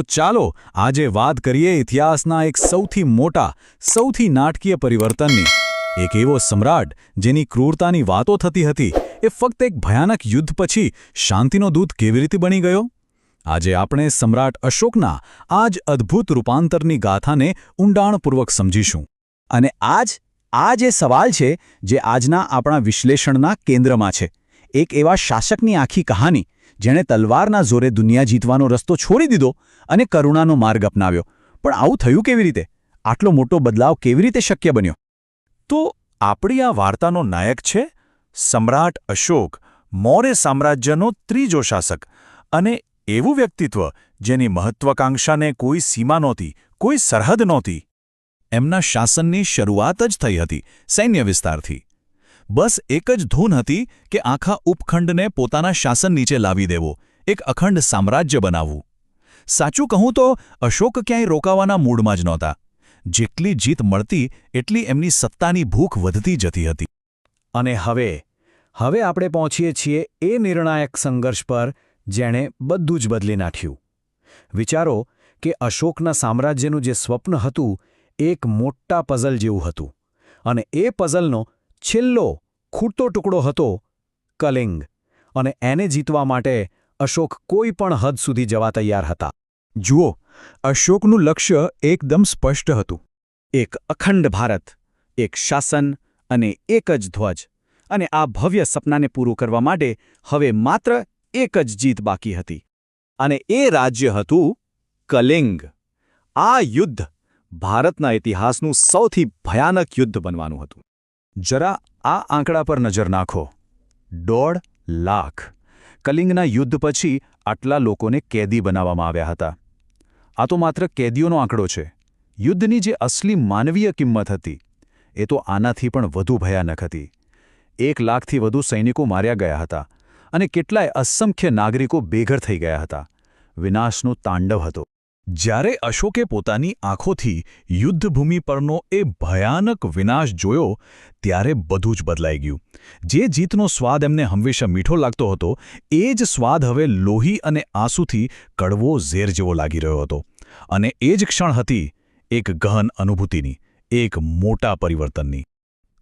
ચાલો આજે વાત કરીએ ઇતિહાસના એક સૌથી મોટા, સૌથી નાટકીય પરિવર્તનની. એક એવો સમ્રાટ જેની ક્રૂરતાની વાતો થતી હતી, એ ફક્ત એક ભયાનક યુદ્ધ પછી શાંતિનો દૂત કેવી રીતે બની ગયો? આજે આપણે સમ્રાટ અશોકના આ જ અદ્ભુત રૂપાંતરની ગાથાને ઊંડાણપૂર્વક સમજીશું. અને આજ આ જે સવાલ છે જે આજના આપણા વિશ્લેષણના કેન્દ્રમાં છે. એક એવા શાસકની આખી કહાની, જેણે તલવારના જોરે દુનિયા જીતવાનો રસ્તો છોડી દીધો અને કરુણાનો માર્ગ અપનાવ્યો. પણ આવું થયું કેવી રીતે? આટલો મોટો બદલાવ કેવી રીતે શક્ય બન્યો? તો આપણી આ વાર્તાનો નાયક છે સમ્રાટ અશોક મૌર્ય સામ્રાજ્યનો ત્રીજો શાસક અને એવું વ્યક્તિત્વ જેની મહત્વાકાંક્ષાને કોઈ સીમા નહોતી, કોઈ સરહદ નહોતી. એમના શાસનની શરૂઆત જ થઈ હતી સૈન્ય વિસ્તારથી. બસ એક જ ધૂન હતી કે આખા ઉપખંડને પોતાના શાસન નીચે લાવી દેવો, એક અખંડ સામ્રાજ્ય બનાવવું. સાચું કહું તો, અશોક ક્યાંય રોકાવાના મૂડમાં જ નહોતા. જેટલી જીત મળતી, એટલી એમની સત્તાની ભૂખ વધતી જતી હતી. અને હવે હવે આપણે પહોંચીએ છીએ એ નિર્ણાયક સંઘર્ષ પર, જેણે બધું જ બદલી નાખ્યું. વિચારો કે અશોકના સામ્રાજ્યનું જે સ્વપ્ન હતું, એક મોટા પઝલ જેવું હતું. અને એ પઝલનો છેલ્લો ખૂટતો ટુકડો હતો કલિંગ અને એને જીતવા માટે અશોક કોઈ પણ હદ સુધી જવા તૈયાર હતા. જુઓ, અશોકનું લક્ષ્ય એકદમ સ્પષ્ટ હતું. એક અખંડ ભારત, એક શાસન અને એક જ ધ્વજ અને આ ભવ્ય સપનાને પૂરું કરવા માટે હવે માત્ર એક જ જીત બાકી હતી. અને એ રાજ્ય હતું કલિંગ. આ યુદ્ધ ભારતના ઇતિહાસનું સૌથી ભયાનક યુદ્ધ બનવાનું હતું. જરા આ આંકડા પર નજર નાખો. દોઢ લાખ. કલિંગના યુદ્ધ પછી આટલા લોકોને કેદી બનાવવામાં આવ્યા હતા. આ તો માત્ર કેદીઓનો આંકડો છે. યુદ્ધની જે અસલી માનવીય કિંમત હતી, એ તો આનાથી પણ વધુ ભયાનક હતી. એક લાખથી વધુ સૈનિકો માર્યા ગયા હતા અને કેટલાય અસંખ્ય નાગરિકો બેઘર થઈ ગયા હતા. વિનાશનું તાંડવ હતો. જ્યારે અશોકે પોતાની આંખોથી યુદ્ધભૂમિ પરનો એ ભયાનક વિનાશ જોયો, ત્યારે બધું જ બદલાઈ ગયું. જે જીતનો સ્વાદ એમને હંમેશા મીઠો લાગતો હતો, એ જ સ્વાદ હવે લોહી અને આંસુથી કડવો ઝેર જેવો લાગી રહ્યો હતો. અને એ જ ક્ષણ હતી એક ગહન અનુભૂતિની, એક મોટા પરિવર્તનની.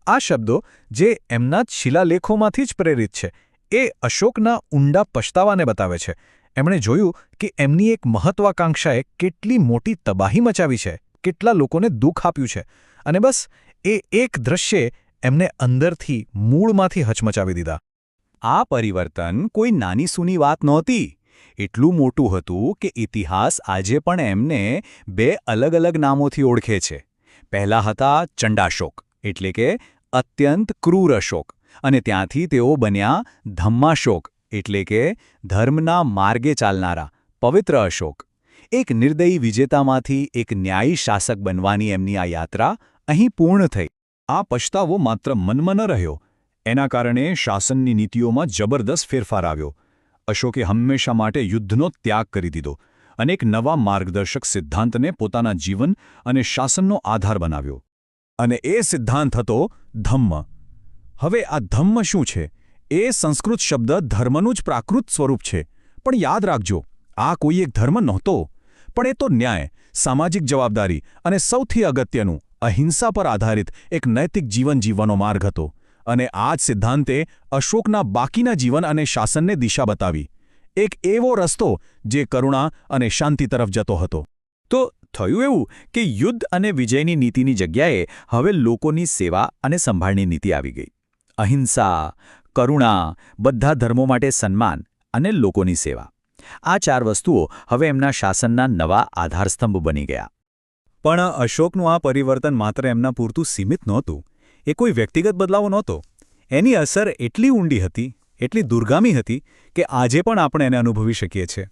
આ શબ્દો, જે એમના જ શિલાલેખોમાંથી જ પ્રેરિત છે, એ અશોકના ઊંડા પછતાવાને બતાવે છે. એમણે જોયું કે એમની એક મહત્વાકાંક્ષાએ કેટલી મોટી તબાહી મચાવી છે, કેટલા લોકોને દુઃખ આપ્યું છે. અને બસ, એ એક દ્રશ્યે એમને અંદરથી મૂળમાંથી હચમચાવી દીધા. આ પરિવર્તન કોઈ નાની સૂની વાત નહોતી. એટલું મોટું હતું કે ઇતિહાસ આજે પણ એમને બે અલગ અલગ નામોથી ઓળખે છે. પહેલા હતા ચંડાશોક, એટલે કે અત્યંત ક્રૂર અશોક. અને ત્યાંથી તેઓ બન્યા ધમ્માશોક. એટલે કે ધર્મના માર્ગે ચાલનારા, પવિત્ર અશોક. એક નિર્દયી વિજેતામાંથી એક ન્યાયી શાસક બનવાની એમની આ યાત્રા અહીં પૂર્ણ થઈ. આ પછતાવો માત્ર મનમાં ન રહ્યો. એના કારણે શાસનની નીતિઓમાં જબરદસ્ત ફેરફાર આવ્યો. અશોકે હંમેશા માટે યુદ્ધનો ત્યાગ કરી દીધો અને એક નવા માર્ગદર્શક સિદ્ધાંતને પોતાના જીવન અને શાસનનો આધાર બનાવ્યો. અને એ સિદ્ધાંત હતો ધમ્મ. હવે આ ધમ્મ શું છે? એ સંસ્કૃત શબ્દ ધર્મનું જ પ્રાકૃત સ્વરૂપ છે. પણ યાદ રાખજો, આ કોઈ એક ધર્મ નહોતો. પણ એ તો ન્યાય, સામાજિક જવાબદારી અને સૌથી અગત્યનું, અહિંસા પર આધારિત એક નૈતિક જીવન જીવવાનો માર્ગ હતો. અને આ જ સિદ્ધાંતે અશોકના બાકીના જીવન અને શાસનને દિશા બતાવી. એક એવો રસ્તો જે કરુણા અને શાંતિ તરફ જતો હતો. તો થયું એવું કે યુદ્ધ અને વિજયની નીતિની જગ્યાએ હવે લોકોની સેવા અને સંભાળની નીતિ આવી ગઈ. અહિંસા કરુણા, બધા ધર્મો માટે સન્માન અને લોકોની સેવા. આ ચાર વસ્તુઓ હવે એમના શાસનના નવા આધારસ્તંભ બની ગયા. પણ અશોકનું આ પરિવર્તન માત્ર એમના પૂરતું સીમિત નહોતું. એ કોઈ વ્યક્તિગત બદલાવો નહોતો. એની અસર એટલી ઊંડી હતી, એટલી દુર્ગામી હતી કે આજે પણ આપણે એને અનુભવી શકીએ છીએ.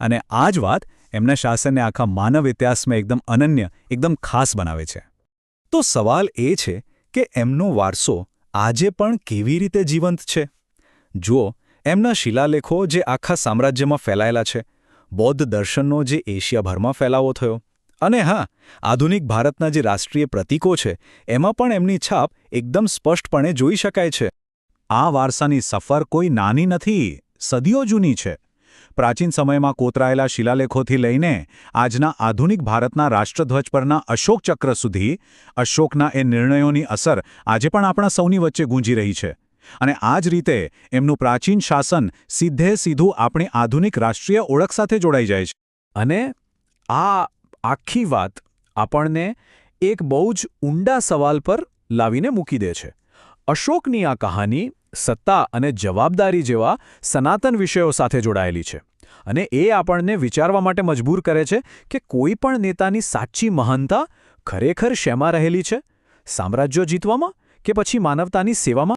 અને આ જ વાત એમના શાસનને આખા માનવ ઇતિહાસમાં એકદમ અનન્ય, એકદમ ખાસ બનાવે છે. તો સવાલ એ છે કે એમનો વારસો આજે પણ કેવી રીતે જીવંત છે? જુઓ, એમના શિલાલેખો જે આખા સામ્રાજ્યમાં ફેલાયેલા છે. બૌદ્ધ દર્શનનો જે એશિયાભરમાં ફેલાવો થયો. અને હા, આધુનિક ભારતના જે રાષ્ટ્રીય પ્રતીકો છે, એમાં પણ એમની છાપ એકદમ સ્પષ્ટપણે જોઈ શકાય છે. આ વારસાની સફર કોઈ નાની નથી, સદીઓ જૂની છે. પ્રાચીન સમયમાં કોતરાયેલા શિલાલેખોથી લઈને આજના આધુનિક ભારતના રાષ્ટ્રધ્વજ પરના અશોક ચક્ર સુધી અશોકના એ નિર્ણયોની અસર આજે પણ આપણા સૌની વચ્ચે ગૂંજી રહી છે. અને આ જ રીતે એમનું પ્રાચીન શાસન સીધે સીધું આપણી આધુનિક રાષ્ટ્રીય ઓળખ સાથે જોડાઈ જાય છે. અને આ આખી વાત આપણને એક બહુ જ ઊંડા સવાલ પર લાવીને મૂકી દે છે. અશોકની આ કહાની સત્તા અને જવાબદારી જેવા સનાતન વિષયો સાથે જોડાયેલી છે અને એ આપણને વિચારવા માટે મજબૂર કરે છે કે કોઈ પણ નેતાની સાચી મહાનતા ખરેખર શેમાં રહેલી છે? સામ્રાજ્યો જીતવામાં કે પછી માનવતાની સેવામાં?